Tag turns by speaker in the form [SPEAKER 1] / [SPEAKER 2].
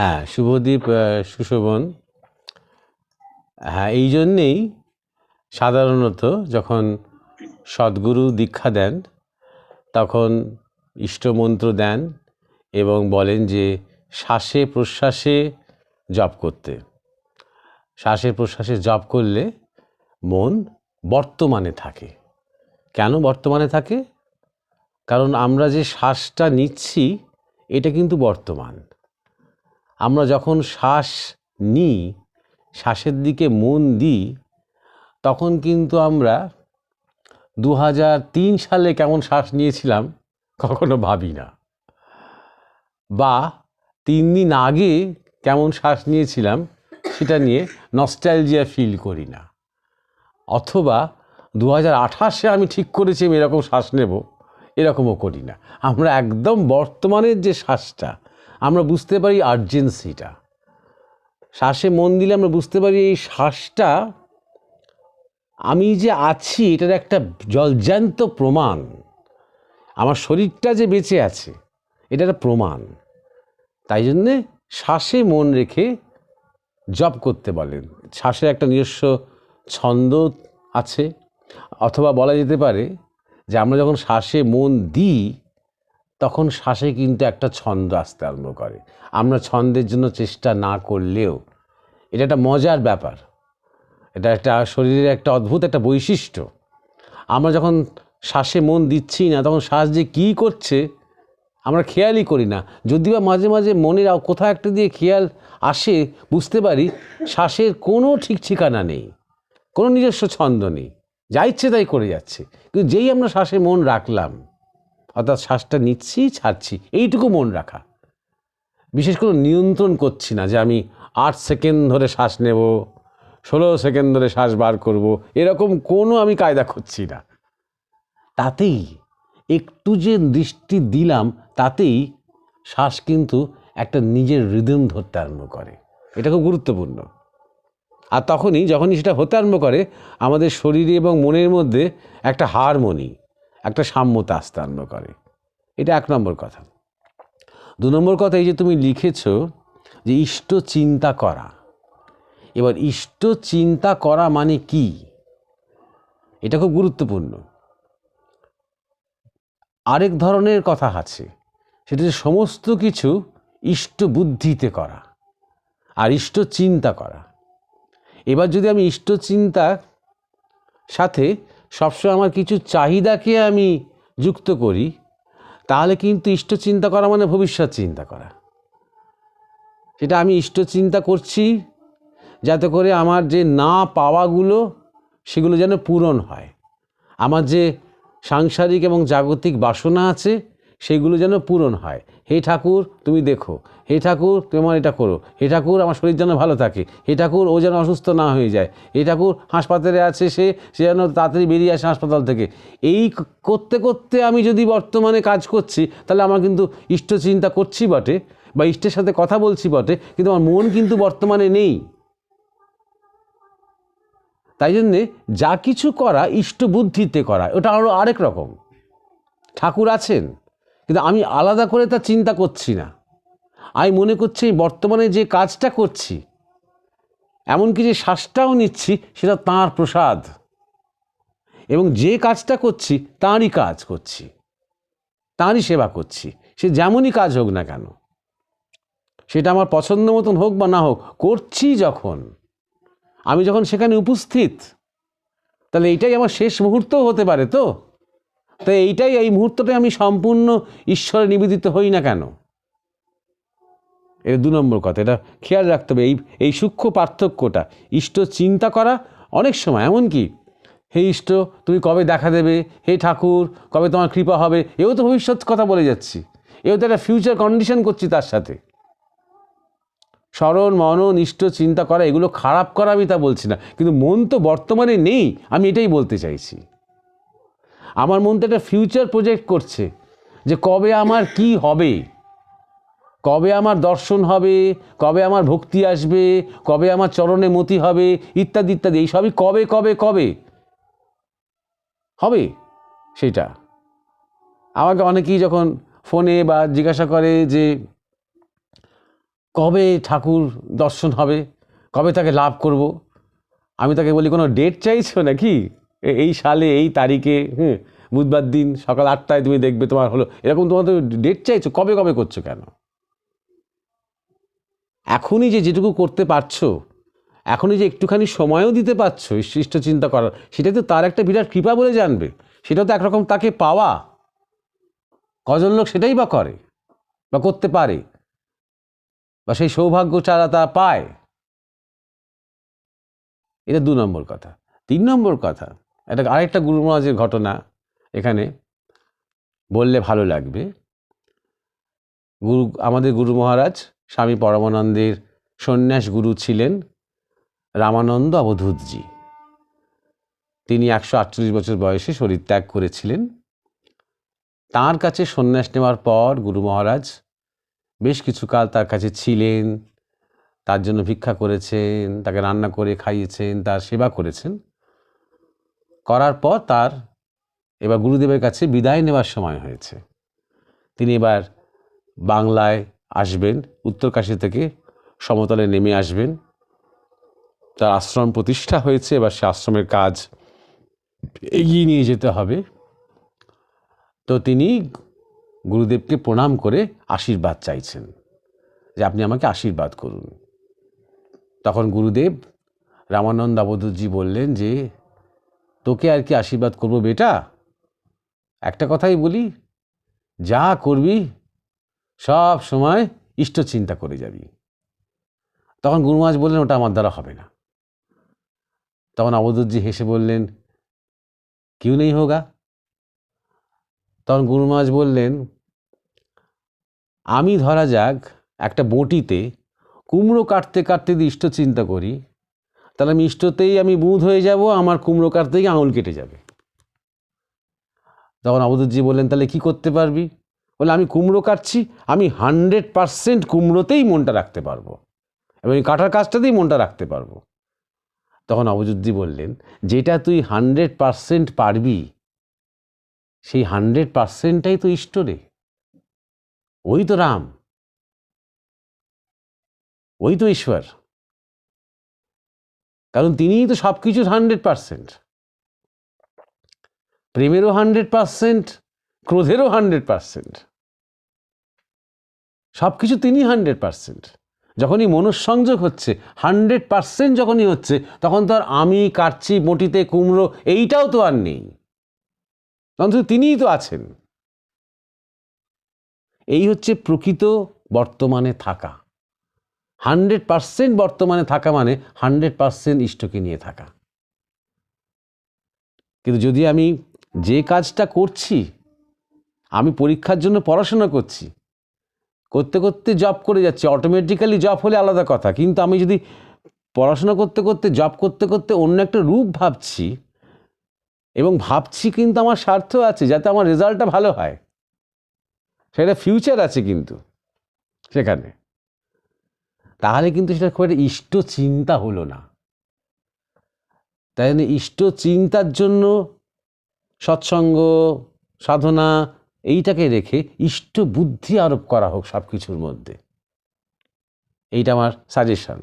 [SPEAKER 1] হ্যাঁ শুভদীপ আহ, সুশোভন। হ্যাঁ এই জন্যেই সাধারণত যখন সদ্গুরু দীক্ষা দেন তখন ইষ্টমন্ত্র দেন এবং বলেন যে শ্বাসে প্রশ্বাসে জপ করতে। শ্বাসে প্রশ্বাসে জপ করলে মন বর্তমানে থাকে। কেন বর্তমানে থাকে? কারণ আমরা যে শ্বাসটা নিচ্ছি এটা কিন্তু বর্তমান। আমরা যখন শ্বাস নিই, শ্বাসের দিকে মন দিই, তখন কিন্তু আমরা দু হাজার তিন সালে কেমন শ্বাস নিয়েছিলাম কখনো ভাবি না। বা তিন দিন আগে কেমন শ্বাস নিয়েছিলাম সেটা নিয়ে নস্টালজিয়া ফিল করি না। অথবা দু হাজার আঠাশে আমি ঠিক করেছি আমি এরকম শ্বাস নেব, এরকমও করি না। আমরা একদম বর্তমানের যে শ্বাসটা আমরা বুঝতে পারি আর্জেন্সিটা শ্বাসে মন দিলে আমরা বুঝতে পারি এই শ্বাসটা, আমি যে আছি, এটার একটা জলজান্ত প্রমাণ। আমার শরীরটা যে বেঁচে আছে এটা একটা প্রমাণ। তাই জন্যে শ্বাসে মন রেখে জপ করতে বলেন। শ্বাসের একটা নিজস্ব ছন্দ আছে, অথবা বলা যেতে পারে যে আমরা যখন শ্বাসে মন দিই তখন শ্বাসে কিন্তু একটা ছন্দ আসতে আরম্ভ করে। আমরা ছন্দের জন্য চেষ্টা না করলেও এটা একটা মজার ব্যাপার। এটা একটা শরীরের একটা অদ্ভুত একটা বৈশিষ্ট্য। আমরা যখন শ্বাসে মন দিচ্ছি না, তখন শ্বাস যে কী করছে, আমরা খেয়ালই করি না। যদি বা মাঝে মাঝে মনের কোথাও একটা দিয়ে খেয়াল আসে, বুঝতে পারি শ্বাসের কোনো ঠিক ঠিকানা নেই, কোনো নিজস্ব ছন্দ নেই। যা ইচ্ছে তাই করে যাচ্ছে। কিন্তু যেই আমরা শ্বাসে মন রাখলাম অর্থাৎ শ্বাসটা নিচ্ছি, ছাড়ছি, এইটুকু মন রাখা। বিশেষ করে নিয়ন্ত্রণ করছি না যে আমি আট সেকেন্ড ধরে শ্বাস নেব, ষোলো সেকেন্ড ধরে শ্বাস বার করব, এরকম কোনো আমি কায়দা করছি না। তাতেই একটু যে দৃষ্টি দিলাম, তাতেই শ্বাস কিন্তু একটা নিজের রিদম ধরতে আরম্ভ করে। এটা খুব গুরুত্বপূর্ণ। আর তখনই যখনই সেটা হতে আরম্ভ করে, আমাদের শরীরে এবং মনের মধ্যে একটা হারমোনি একটা সাম্যতা আসতে আরম্ভ করে। এটা এক নম্বর কথা। দু নম্বর কথা এই যে তুমি লিখেছ যে ইষ্ট চিন্তা করা। এবার ইষ্ট চিন্তা করা মানে কি? এটা খুব গুরুত্বপূর্ণ। আরেক ধরনের কথা আছে, সেটা যে সমস্ত কিছু ইষ্ট বুদ্ধিতে করা আর ইষ্ট চিন্তা করা। এবার যদি আমি ইষ্ট চিন্তা সাথে সবসময় আমার কিছু চাহিদাকে আমি যুক্ত করি, তাহলে কিন্তু ইষ্ট চিন্তা করা মানে ভবিষ্যৎ চিন্তা করা। সেটা আমি ইষ্ট চিন্তা করছি যাতে করে আমার যে না পাওয়াগুলো, সেগুলো যেন পূরণ হয়। আমার যে সাংসারিক এবং জাগতিক বাসনা আছে সেগুলো যেন পূরণ হয়। হে ঠাকুর, তুমি দেখো। হে ঠাকুর, তুমি আমার এটা করো। হে ঠাকুর, আমার শরীর যেন ভালো থাকে। হে ঠাকুর, ও যেন অসুস্থ না হয়ে যায়। হে ঠাকুর, হাসপাতালে আছে সে সে যেন তাড়াতাড়ি বেরিয়ে আসে হাসপাতাল থেকে। এই করতে করতে আমি যদি বর্তমানে কাজ করছি, তাহলে আমার কিন্তু ইষ্ট চিন্তা করছি বটে, বা ইষ্টের সাথে কথা বলছি বটে, কিন্তু আমার মন কিন্তু বর্তমানে নেই। তাই জন্যে যা কিছু করা ইষ্ট বুদ্ধিতে করা, ওটা আরও আরেক রকম। ঠাকুর আছেন। কিন্তু আমি আলাদা করে তা চিন্তা করছি না। আমি মনে করছি বর্তমানে যে কাজটা করছি এমনকি যে শ্বাসটাও নিচ্ছি, সেটা তাঁর প্রসাদ। এবং যে কাজটা করছি, তাঁরই কাজ করছি, তাঁরই সেবা করছি, সে যেমনই কাজ হোক না কেন। সেটা আমার পছন্দ মতন হোক বা না হোক, করছি যখন, আমি যখন সেখানে উপস্থিত, তাহলে এইটাই আমার শেষ মুহূর্তও হতে পারে তো? তো এইটাই, এই মুহূর্তটাই আমি সম্পূর্ণ ঈশ্বরে নিবেদিত হই না কেন? এটা দু নম্বর কথা, এটা খেয়াল রাখতে হবে। এই এই সূক্ষ্ম পার্থক্যটা, ইষ্ট চিন্তা করা অনেক সময় এমন কি হে ইষ্ট, তুমি কবে দেখা দেবে? হে ঠাকুর, কবে তোমার কৃপা হবে? এও তো ভবিষ্যৎ কথা বলে যাচ্ছি। এও তো একটা ফিউচার কন্ডিশন করছি তার সাথে। স্মরণ, মনন, ইষ্ট চিন্তা করা, এগুলো খারাপ করা আমি তা বলছি না। কিন্তু মন তো বর্তমানে নেই, আমি এটাই বলতে চাইছি। আমার মন তো একটা ফিউচার প্রজেক্ট করছে যে কবে আমার কি হবে? কবে আমার দর্শন হবে? কবে আমার ভক্তি আসবে? কবে আমার চরণে মতি হবে? ইত্যাদি ইত্যাদি। এই সবই কবে কবে কবে? হবে সেটা। আমাকে অনেকেই যখন ফোনে বা জিজ্ঞাসা করে যে কবে ঠাকুর দর্শন হবে? কবে তাকে লাভ করব? আমি তাকে বলি, কোনো ডেট চাইছো নাকি? এই সালে, এই তারিখে হ্যাঁ বুধবার দিন সকাল আটটায় তুমি দেখবে তোমার হলো। এরকম তোমার তো ডেট চাইছো? কবে কবে করছ কেন? এখনই যে যেটুকু করতে পারছ, এখনই যে একটুখানি সময়ও দিতে পারছ ইষ্ট চিন্তা করার, সেটাই তো তার একটা বিরাট কৃপা বলে জানবে। সেটা তো একরকম তাকে পাওয়া। কজন লোক সেটাই বা করে, বা করতে পারে, বা সেই সৌভাগ্য ছাড়া তা পায়। এটা দু নম্বর কথা। তিন নম্বর কথা এটা আরেকটা গুরু মহারাজের ঘটনা এখানে বললে ভালো লাগবে। গুরু, আমাদের গুরু মহারাজ স্বামী পরমানন্দের সন্ন্যাস গুরু ছিলেন রামানন্দ অবধূতজি। তিনি একশো আটচল্লিশ বছর বয়সে শরীর ত্যাগ করেছিলেন। তার কাছে সন্ন্যাস নেওয়ার পর গুরু মহারাজ বেশ কিছুকাল তার কাছে ছিলেন, তার জন্য ভিক্ষা করেছেন, তাকে রান্না করে খাইয়েছেন, তার সেবা করেছেন। করার পর তার এবার গুরুদেবের কাছে বিদায় নেওয়ার সময় হয়েছে। তিনি এবার বাংলায় আসবেন উত্তরকাশী থেকে সমতলে নেমে আসবেন। তার আশ্রম প্রতিষ্ঠা হয়েছে, এবার সে আশ্রমের কাজ এগিয়ে নিয়ে যেতে হবে। তো তিনি গুরুদেবকে প্রণাম করে আশীর্বাদ চাইছেন যে আপনি আমাকে আশীর্বাদ করুন। তখন গুরুদেব রামানন্দ আবধূতজি বললেন যে তোকে আর কি আশীর্বাদ করব বেটা? একটা কথাই বলি, যা করবি, সব সময় ইষ্ট চিন্তা করে যাবি। তখন গুরু মহারাজ বললেন, ওটা আমার দ্বারা হবে না। তখন অবধূতজি হেসে বললেন, কিউ নেই হোগা? তখন গুরু মহারাজ বললেন, আমি ধরা যাক, একটা বটিতে কুমড়ো কাটতে কাটতে যদি ইষ্ট চিন্তা করি তাহলে আমি ইষ্টতেই আমি বুধ হয়ে যাব, আমার কুমড়ো কাটতে গিয়ে আঙুল কেটে যাবে। তখন অবধূতজি বললেন, তাহলে কি করতে পারবি? বলে আমি কুমড়ো কাটছি, আমি হান্ড্রেড পারসেন্ট কুমড়োতেই মনটা রাখতে পারব এবং এই কাটার কাজটাতেই মনটা রাখতে পারব। তখন অবধূতজি বললেন, যেটা তুই হান্ড্রেড পারসেন্ট পারবি, সেই হান্ড্রেড পারসেন্টটাই তো ইষ্ট রে। ওই তো রাম। ওই তো ঈশ্বর। কারণ তিনিই তো সব কিছু হান্ড্রেড পারসেন্ট। প্রেমেরও হান্ড্রেড পারসেন্ট, ক্রোধেরও হান্ড্রেড পারসেন্ট। সব কিছু তিনি হান্ড্রেড পারসেন্ট। যখনই মনঃসংযোগ হচ্ছে, হান্ড্রেড পারসেন্ট যখনই হচ্ছে, তখন তো আর আমি কাটছি মটিতে, কুমড়ো, এইটাও তো আর নেই। তখন তো তিনিই তো আছেন। এই হচ্ছে প্রকৃত বর্তমানে থাকা। হান্ড্রেড পারসেন্ট বর্তমানে থাকা মানে হান্ড্রেড পারসেন্ট ইষ্টকে নিয়ে থাকা। কিন্তু যদি আমি যে কাজটা করছি, আমি পরীক্ষার জন্য পড়াশোনা করছি, করতে করতে জব করে যাচ্ছি অটোমেটিক্যালি জব হলে আলাদা কথা। কিন্তু আমি যদি পড়াশোনা করতে করতে জব করতে করতে অন্য একটা রূপ ভাবছি এবং ভাবছি কিন্তু আমার স্বার্থ আছে, যাতে আমার রেজাল্টটা ভালো হয়, সেটা ফিউচার আছে কিন্তু সেখানে। তাহলে কিন্তু সেটা খুব একটা ইষ্ট চিন্তা হলো না। তাই জন্য ইষ্ট চিন্তার জন্য সৎসঙ্গ, সাধনা এইটাকে রেখে ইষ্ট বুদ্ধি আরোপ করা হোক সব কিছুর মধ্যে। এইটা আমার সাজেশন